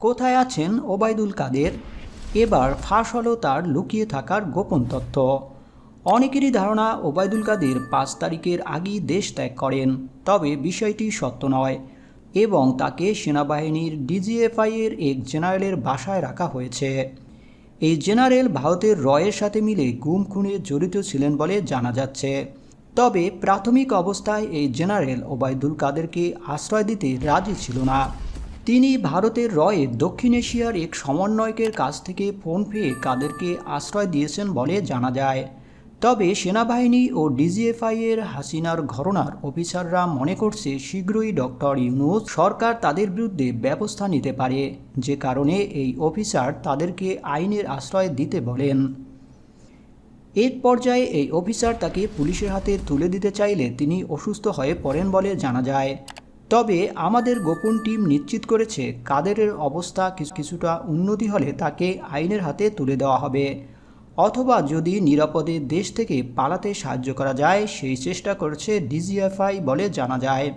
কোথায় আছেন ওবায়দুল কাদের? এবার ফাঁস হলো তার লুকিয়ে থাকার গোপন তথ্য। অনেকেরই ধারণা ওবায়দুল কাদের পাঁচ তারিখের আগেই দেশ ত্যাগ করেন, তবে বিষয়টি সত্য নয় এবং তাকে সেনাবাহিনীর ডিজিএফআই এর এক জেনারেলের বাসায় রাখা হয়েছে। এই জেনারেল ভারতের রয়ের সাথে মিলে গুম খুনে জড়িত ছিলেন বলে জানা যাচ্ছে। তবে প্রাথমিক অবস্থায় এই জেনারেল ওবায়দুল কাদেরকে আশ্রয় দিতে রাজি ছিল না। তিনি ভারতের রয়ে দক্ষিণ এশিয়ার এক সমন্বয়কের কাছ থেকে ফোন পেয়ে কাদেরকে আশ্রয় দিয়েছেন বলে জানা যায়। তবে সেনাবাহিনী ও ডিজিএফআই এর হাসিনার ঘরনার অফিসাররা মনে করছে শীঘ্রই ডক্টর ইউনুস সরকার তাদের বিরুদ্ধে ব্যবস্থা নিতে পারে। যে কারণে এই অফিসার তাদেরকে আইনের আশ্রয় দিতে বলেন। এক পর্যায়ে এই অফিসার তাকে পুলিশের হাতে তুলে দিতে চাইলে তিনি অসুস্থ হয়ে পড়েন বলে জানা যায়। তবে আমাদের গোপন টিম নিশ্চিত করেছে কাদেরের অবস্থা কিছু- কিছুটা উন্নতি হলে তাকে আইনের হাতে তুলে দেওয়া হবে। অথবা যদি নিরাপদে দেশ থেকে পালাতে সাহায্য করা যায়, সেই চেষ্টা করছে ডিজিএফআই বলে জানা যায়।